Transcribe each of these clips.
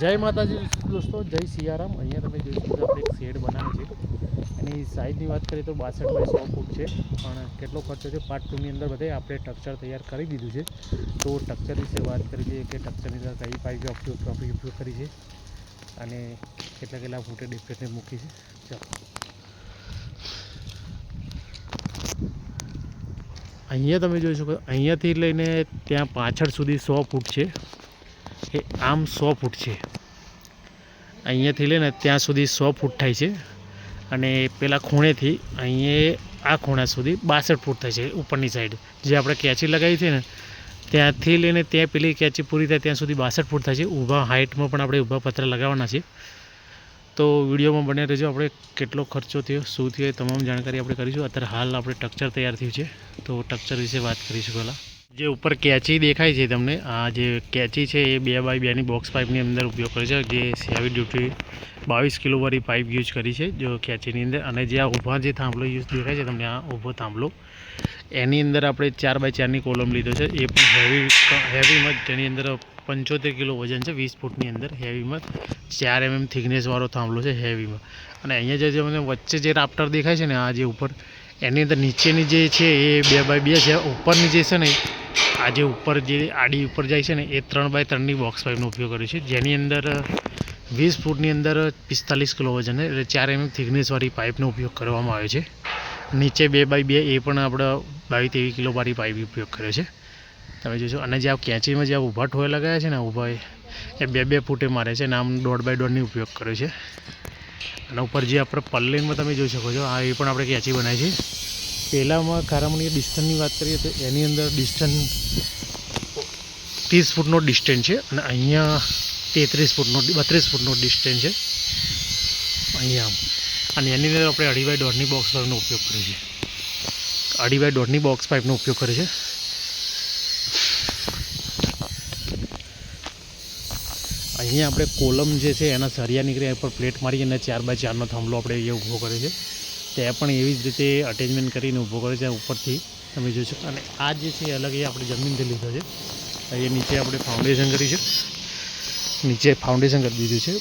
જય માતાજી દોસ્તો, જય સિયારામ. અહીંયા તમે જોઈ શકો એક શેડ બનાવે છે. એની સાઇઝની વાત કરીએ તો બાસઠ બાય સો ફૂટ છે. પણ કેટલો ખર્ચો છે? પાર્ટ ટુની અંદર બધે આપણે ટક્ચર તૈયાર કરી દીધું છે. તો ટક્ચર વિશે વાત કરી દઈએ કે ટક્ચરની અંદર કઈ પાઇપ ઉપયોગ ઉપયોગ કરી છે. અને કેટલા કેટલા ફૂટે ડિફરન્ટને મૂકી છે. ચાલો. અહીંયા તમે જોઈ શકો અહીંયાથી લઈને ત્યાં પાછળ સુધી સો ફૂટ છે. એ આમ સો ફૂટ છે. અહીંયાથી લઈને ત્યાં સુધી સો ફૂટ થાય છે. અને પેલા ખૂણેથી અહીંયા આ ખૂણા સુધી બાસઠ ફૂટ થાય છે ઉપરની સાઈડ જે આપણે કેચી લગાવી છે ને, ત્યાંથી લઈને ત્યાં પેલી કેચી પૂરી થાય ત્યાં સુધી બાસઠ ફૂટ થાય છે. ઊભા હાઇટમાં પણ આપણે ઊભા પથરા લગાવવાના છે. તો વિડીયોમાં બને રહેજો. આપણે કેટલો ખર્ચો થયો, શું થયો તમામ જાણકારી આપણે કરીશું. અત્યારે હાલ આપણે ટક્ચર તૈયાર થયું છે. તો ટક્ચર વિશે વાત કરીશું પહેલાં. જે ઉપર કેચી દેખાય છે તમને, આ જે કેચી છે એ બે બાય બેની બોક્સ પાઇપની અંદર ઉપયોગ કરે છે, જે સેવી ડ્યુટી બાવીસ કિલોવાળી પાઇપ યુઝ કરી છે, જો કેચીની અંદર. અને જે આ ઊભા જે થાંભલો યુઝ દેખાય છે તમને, આ ઊભો થાંભલો, એની અંદર આપણે ચાર બાય ચારની કોલમ લીધો છે. એ પણ હેવી હેવીમાં જેની અંદર પંચોતેર કિલો વજન છે, વીસ ફૂટની અંદર હેવીમાં ચાર એમએમ થિકનેસવાળો થાંભલો છે હેવીમાં અને અહીંયા જે મને વચ્ચે જે રાફ્ટર દેખાય છે ને, આ જે ઉપર, એની અંદર નીચેની જે છે એ બે બાય બે છે, ઉપરની જે છે ને આ જે ઉપર જે આડી ઉપર જાય છે ને, એ ત્રણ બાય ત્રણની બોક્સ પાઇપનો ઉપયોગ કર્યો છે. જેની અંદર વીસ ફૂટની અંદર પિસ્તાલીસ કિલો વજન એટલે ચાર એમએમ થિકનેસવાળી પાઇપનો ઉપયોગ કરવામાં આવ્યો છે. નીચે બે બાય બે, એ પણ આપણે બાવીસ તેવી કિલોવાળી પાઇપ ઉપયોગ કર્યો છે. તમે જોશો, અને જે આ કેંચીમાં જે ઊભા ઠોય લગાવ્યા છે ને, ઊભા એ બે બે ફૂટે મારે છે અને આમ દોઢ બાય દોઢની ઉપયોગ કર્યો છે. અને ઉપર જે આપણે પલ્લેનમાં તમે જોઈ શકો છો, આ એ પણ આપણે કેંચી બનાવી છે. પહેલાંમાં ખારામણી ડિસ્ટન્સની વાત કરીએ તો એની અંદર ડિસ્ટન્સ ત્રીસ ફૂટનો ડિસ્ટન્સ છે અને અહીંયા તેત્રીસ ફૂટનો, બત્રીસ ફૂટનો ડિસ્ટન્સ છે. અહીંયા અને એની અંદર આપણે અઢી બાય દોઢની બોક્સ પાઇપનો ઉપયોગ કરીએ છીએ. અઢી બાય દોઢની બોક્સ પાઇપનો ઉપયોગ કરીએ છે અહીંયા આપણે કોલમ જે છે એના સરિયા એ પર પ્લેટ મારી અને ચાર બાય ચારનો થાંભલો આપણે અહીંયા ઊભો કરે છે ત્યાં પણ એવી જ રીતે અટેચમેન્ટ કરીને ઊભો કર્યો છે ઉપરથી, તમે જોઈ અને આ જે છે એ અલગ એ આપણે જમીનથી લીધો છે. અહીંયા નીચે આપણે ફાઉન્ડેશન કરી છે. નીચે ફાઉન્ડેશન કરી દીધું છે.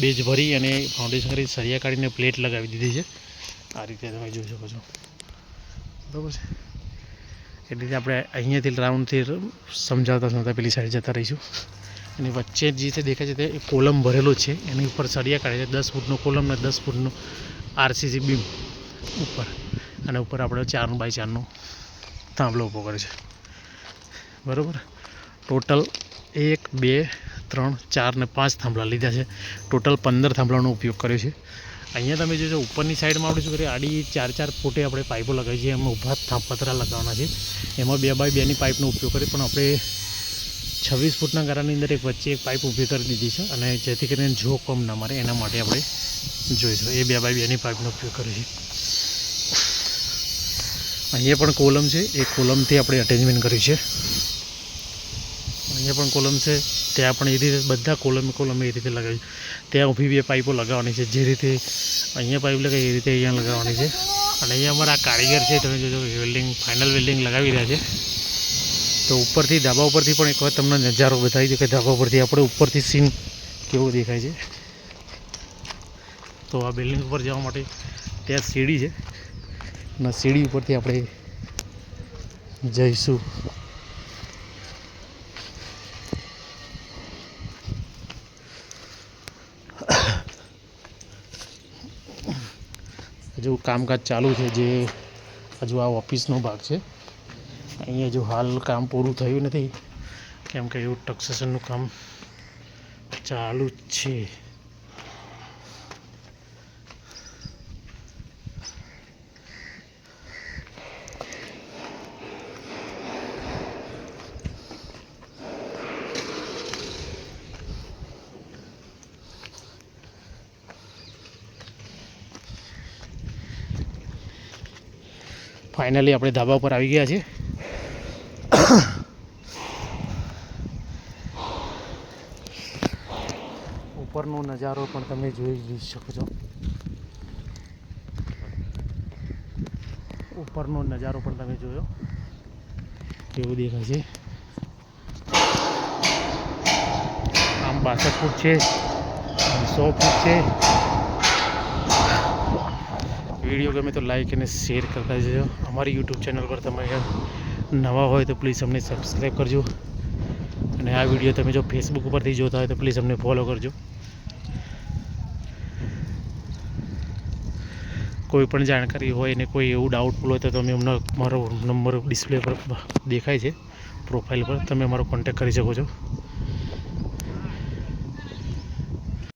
બેઝ ભરી અને ફાઉન્ડેશન કરી સરિયા કાઢીને પ્લેટ લગાવી દીધી છે. આ રીતે તમે જોઈ શકો છો. બરાબર છે? એટલે આપણે અહીંયાથી રાઉન્ડથી સમજાવતા સમજાવતા પેલી સાઈડ જતા રહીશું. એની વચ્ચે જે છે દેખાય છે તે કોલમ ભરેલો છે. એની ઉપર સળિયા કાઢે છે, દસ ફૂટનો કોલમ ને દસ ફૂટનો આરસીસી બીમ ઉપર. અને ઉપર આપણે ચારનું બાય ચારનો થાંભલો ઊભો કરે છે. બરાબર? ટોટલ એક, બે, ત્રણ, ચાર ને પાંચ થાંભલા લીધા છે. ટોટલ પંદર થાંભલાનો ઉપયોગ કર્યો છે. અહીંયા તમે જોજો, ઉપરની સાઈડમાં આપણે શું કરીએ, આડી ચાર ચાર ફૂટે આપણે પાઇપો લગાવી છે એમાં ઊભા પતરા લગાવવાના છે. એમાં બે બાય બેની પાઇપનો ઉપયોગ કરીએ, પણ આપણે છવ્વીસ ફૂટના ગારાની અંદર એક વચ્ચે એક પાઇપ ઊભી કરી દીધી છે અને જેથી કરીને જો કમ ના મારે, એના માટે આપણે જોઈશું. એ બે બાય બેની પાઇપનો ઉપયોગ કરીએ છે અહીંયા પણ કોલમ છે. એ કોલમથી આપણે અટેચમેન્ટ કર્યું છે. અહીંયા પણ કોલમ છે. ત્યાં પણ એ રીતે બધા કોલમ કોલમ એ રીતે લગાવી ત્યાં ઊભી બે પાઇપો લગાવવાની છે. જે રીતે અહીંયા પાઇપ લગાવી, એ રીતે અહીંયા લગાવવાની છે. અને અહીંયા અમારા કારીગર છે. તમે જોજો વેલ્ડિંગ ફાઇનલ વેલ્ડિંગ લગાવી રહ્યા છે. તો ઉપરથી ધાબા ઉપરથી પણ એક વાર તમને નજારો બતાવી દઉં કે ધાબા ઉપરથી આપણે ઉપરથી સીન કેવો દેખાય છે. તો આ બિલ્ડિંગ ઉપર જવા માટે ત્યાં સીડી છે અને સીડી ઉપરથી આપણે જઈશું. હજુ કામકાજ ચાલુ છે જે હજુ આ ઓફિસનો ભાગ છે. અહીંયા જો હાલ કામ પૂરું થયું નથી, કેમ કે એવું ટક્સેશનનું કામ ચાલુ જ છે. ફાઇનલી આપણે ધાબા ઉપર આવી ગયા છે ઉપરનો નજારો પણ તમે જોઈ શકો છો. ઉપરનો નજારો પણ તમે જોયો. કેવું દેખાય છે? બાસઠ ફૂટ છે સો ફૂટ છે. વીડિયો ગમે તો લાઈક અને શેર કરતા જજો. અમારી યુટ્યુબ ચેનલ પર તમે નવા હોય તો પ્લીઝ અમને સબસ્ક્રાઈબ કરજો. અને આ વીડિયો તમે જો ફેસબુક ઉપરથી જોતા હોય તો પ્લીઝ અમને ફોલો કરજો. કોઈ પણ જાણકારી હોય ને કોઈ એવું ડાઉટફુલ હોય તો તમે અમને મારો નંબર ડિસ્પ્લે પર દેખાય છે. પ્રોફાઇલ પર તમે અમારો કોન્ટેક કરી શકો છો.